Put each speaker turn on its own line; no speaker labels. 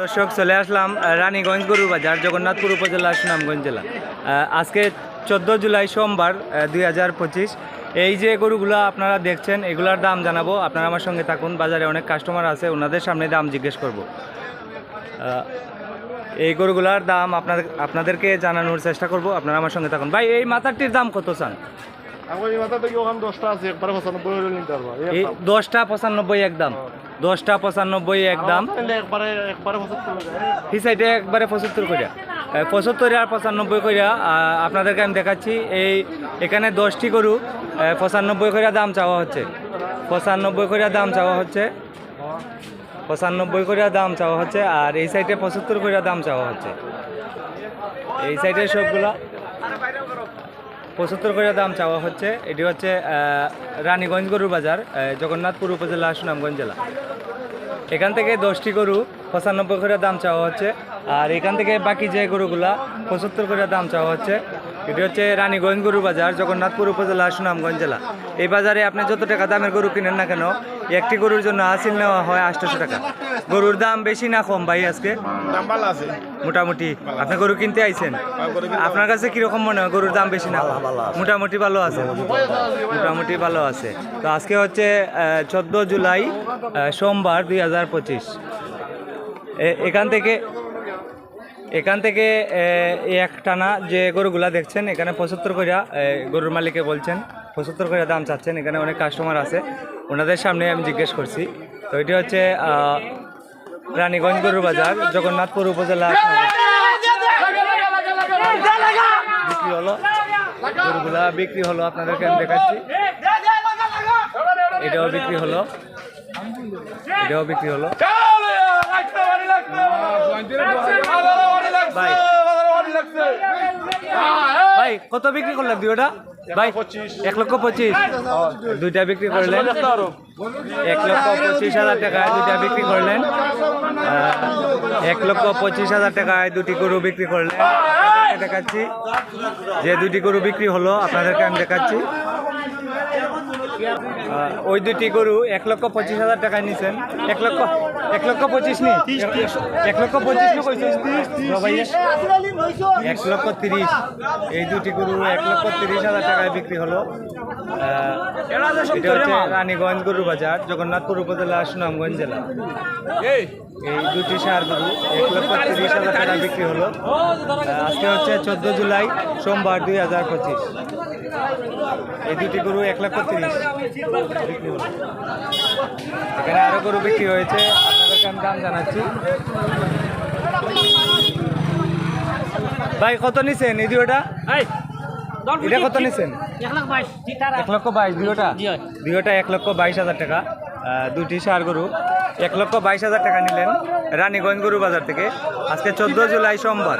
দর্শক চলে আসলাম রানীগঞ্জ গরু বাজার জগন্নাথপুর উপজেলা সুনামগঞ্জ জেলা। আজকে চোদ্দ জুলাই সোমবার দুই হাজার পঁচিশ। এই যে গরুগুলো আপনারা দেখছেন এগুলার দাম জানাব। আপনারা আমার সঙ্গে থাকুন বাজারে অনেক কাস্টমার আছে ওনাদের সামনে দাম জিজ্ঞেস করব। এই গরুগুলার দাম আপনার আপনাদেরকে জানানোর চেষ্টা করব আপনারা আমার সঙ্গে থাকুন। ভাই এই মাথারটির দাম কত চান?
দশটা পঁচানব্বই
দশটা পঁচানব্বই একদম দশটা পঁচানব্বই একদম সাইডে একবারে পঁচাত্তর এ, পঁচাত্তর আর পঁচানব্বই করিয়া আপনাদেরকে আমি দেখাচ্ছি এই এখানে দশটি গরু পঁচানব্বই করিয়া দাম চাওয়া হচ্ছে। পঁচানব্বই করিয়া দাম চাওয়া হচ্ছে। পঁচানব্বই করিয়া দাম চাওয়া হচ্ছে আর এই সাইডে পঁচাত্তর করিয়া দাম চাওয়া হচ্ছে। এই সাইডে সবগুলা পঁচাত্তর করে দাম চাওয়া হচ্ছে। এটি হচ্ছে রানীগঞ্জ গরুর বাজার জগন্নাথপুর উপজেলা, সুনামগঞ্জ জেলা। এখান থেকে দশটি গরু পঁচানব্বই করে দাম চাওয়া হচ্ছে। আর এখান থেকে বাকি যে গরুগুলা পঁচাত্তর করে দাম চাওয়া হচ্ছে, এটি হচ্ছে রানীগঞ্জ গরু বাজার, জগন্নাথপুর উপজেলা, সুনামগঞ্জ জেলা। এই বাজারে আপনি যত টাকা দামের গরু কিনেন না কেন, একটি গরুর জন্য আসিল নেওয়া হয় আটশোশো টাকা। গরুর দাম বেশি না কম ভাই আজকে?
দাম ভালো আছে।
মোটামুটি। আপনি গরু কিনতে আইছেন? আপনার কাছে কীরকম মনে হয় গরুর দাম বেশি না মোটামুটি ভালো আছে? মোটামুটি ভালো আছে। তো আজকে হচ্ছে চোদ্দ জুলাই আহ, সোমবার দুই হাজার পঁচিশ। এখান থেকে এখান থেকে এ, এই একটানা যে গরুগুলা দেখছেন এখানে পঁচাত্তর করিয়া গরুর মালিকে বলছেন পঁচাত্তর করিয়া দাম চাচ্ছেন এখানে অনেক কাস্টমার আছে। ওনাদের সামনে আমি জিজ্ঞেস করছি। তো এটি হচ্ছে আহ, রানীগঞ্জ বাজার জগন্নাথপুর উপজেলা বিক্রি হলো গরুগুলা বিক্রি হলো, আপনাদেরকে আমি দেখাচ্ছি। এটাও বিক্রি হলো। এটাও বিক্রি হলো। ভাই ভাই কত বিক্রি করলেন দুইটা এক লক্ষ পঁচিশ। দুইটা বিক্রি করলেন। এক লক্ষ পঁচিশ হাজার টাকায় বিক্রি করলেন। এক লক্ষ পঁচিশ হাজার টাকায় দুটি গরু বিক্রি করলেন। দেখাচ্ছি। যে দুটি গরু বিক্রি হলো, আপনাদেরকে আমি দেখাচ্ছি। ওই দুটি গরু এক লক্ষ পঁচিশ হাজার টাকায় নিছেন। এক লক্ষ এক লক্ষ পঁচিশ নি? এক লক্ষ পঁচিশ নি কইছেন? এক লক্ষ তিরিশ। এই দুটি গরু এক লক্ষ তিরিশ হাজার টাকায় বিক্রি হলো। এটা হচ্ছে রানীগঞ্জ গরু বাজার জগন্নাথপুর উপজেলা সুনামগঞ্জ জেলা। এই। দুটি সার গরু এক লক্ষ তিরিশ হাজার টাকা বিক্রি হলো। আজকে হচ্ছে চোদ্দ জুলাই সোমবার দুই হাজার পঁচিশ। এই দুটি গরু এক লক্ষ তিরিশ এখানে আরও গরু বিক্রি হয়েছে। আপনাদেরকে আমি দাম জানাচ্ছি। ভাই কত নিছেন এই দুটা এটা কত নিছেন? এক লক্ষ বাইশ দুটা দুটা এক লক্ষ বাইশ হাজার টাকা। দুটি সার গরু। এক লক্ষ বাইশ হাজার টাকা নিলেন রানীগঞ্জ গরু বাজার থেকে। আজকে চোদ্দ জুলাই সোমবার।